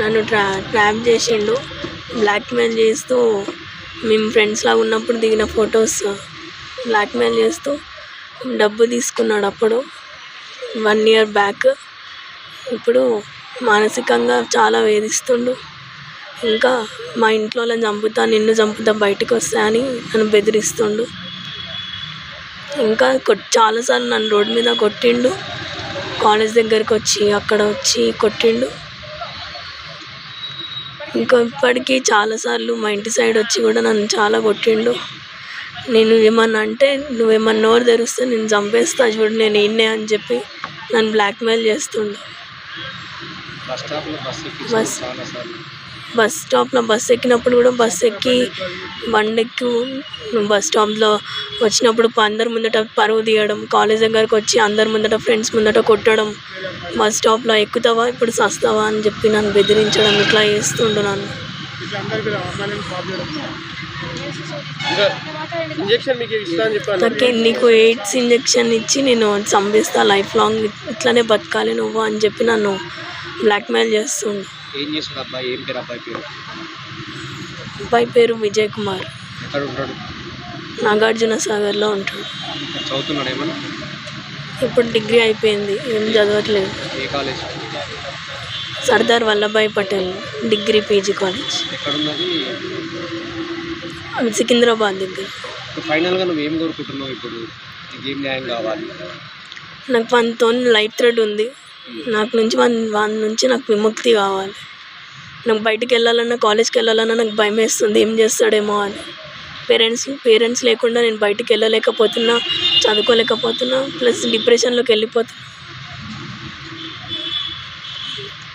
నన్ను ట్రా ట్రాప్ చేసిండు. బ్లాక్మెయిల్ చేస్తూ మేము ఫ్రెండ్స్ లాగా ఉన్నప్పుడు దిగిన ఫొటోస్ బ్లాక్మెయిల్ చేస్తూ డబ్బు తీసుకున్నాడు అప్పుడు. వన్ ఇయర్ బ్యాక్ ఇప్పుడు మానసికంగా చాలా వేధిస్తుండు. ఇంకా మా ఇంట్లో చంపుతా నిన్ను చంపుతా బయటకు వస్తా అని నన్ను బెదిరిస్తుండు. ఇంకా కొట్ చాలాసార్లు నన్ను రోడ్డు మీద కొట్టిండు. కాలేజ్ దగ్గరికి వచ్చి అక్కడ వచ్చి కొట్టిండు. ఇంకా ఇప్పటికీ చాలాసార్లు మా ఇంటి సైడ్ వచ్చి కూడా నన్ను చాలా కొట్టిండు. నేను ఏమన్నా అంటే నువ్వేమన్నా నోరు తెరిస్తే నేను చంపేస్తా చూడు నేను ఈయన్నే అని చెప్పి నన్ను బ్లాక్మెయిల్ చేస్తుండు. బస్ స్టాప్లో బస్ స్టాప్లో బస్ ఎక్కినప్పుడు కూడా బస్ ఎక్కి బండి ఎక్కి బస్ స్టాప్లో వచ్చినప్పుడు అందరి ముందట పరువు తీయడం కాలేజ్ దగ్గరకు వచ్చి అందరి ముందట ఫ్రెండ్స్ ముందట కొట్టడం బస్ స్టాప్లో ఎక్కుతావా ఇప్పుడు సస్తావా అని చెప్పి నన్ను బెదిరించడం ఇట్లా చేస్తుండు నన్ను. ఇంకా ఇంజక్షన్ మీకు ఇస్తా అని చెప్పాను. నాకే నీకు ఎయిడ్స్ ఇంజెక్షన్ ఇచ్చి నేను చంపేస్తా లైఫ్ లాంగ్ ఇట్లానే బతకాలి నువ్వు అని చెప్పి నన్ను బ్లాక్మెయిల్ చేస్తుండు. ఏం చేస్తాడు అబ్బాయి? ఏం పేరు అబ్బాయి పేరు? అబ్బాయి పేరు విజయ్ కుమార్. ఎక్కడ ఉంటాడు? నాగార్జున సాగర్లో ఉంటాడు. చదువుతున్నాడు ఏమన్నా? ఇప్పుడు డిగ్రీ అయిపోయింది. ఏం చదవట్లేదు. ఏ college? Sardar Vallabhbhai Patel degree PG college. అది సికింద్రాబాద్ దగ్గర. ఇప్పుడు ఫైనల్గా నువ్వు ఏం కోరుకుంటున్నావు ఇప్పుడు? నీకు ఏం న్యాయం కావాలి? నాకు మనతో లైఫ్ థ్రెడ్ ఉంది. నాకు నుంచి వన్ వాని నుంచి నాకు విముక్తి కావాలి. నాకు బయటికి వెళ్ళాలన్నా కాలేజ్కి వెళ్ళాలన్నా నాకు భయం వేస్తుంది. ఏం చేస్తాడేమో అని. పేరెంట్స్ పేరెంట్స్ లేకుండా నేను బయటికి వెళ్ళలేకపోతున్నా చదువుకోలేకపోతున్నా ప్లస్ డిప్రెషన్లోకి వెళ్ళిపోతున్నా. Thank you.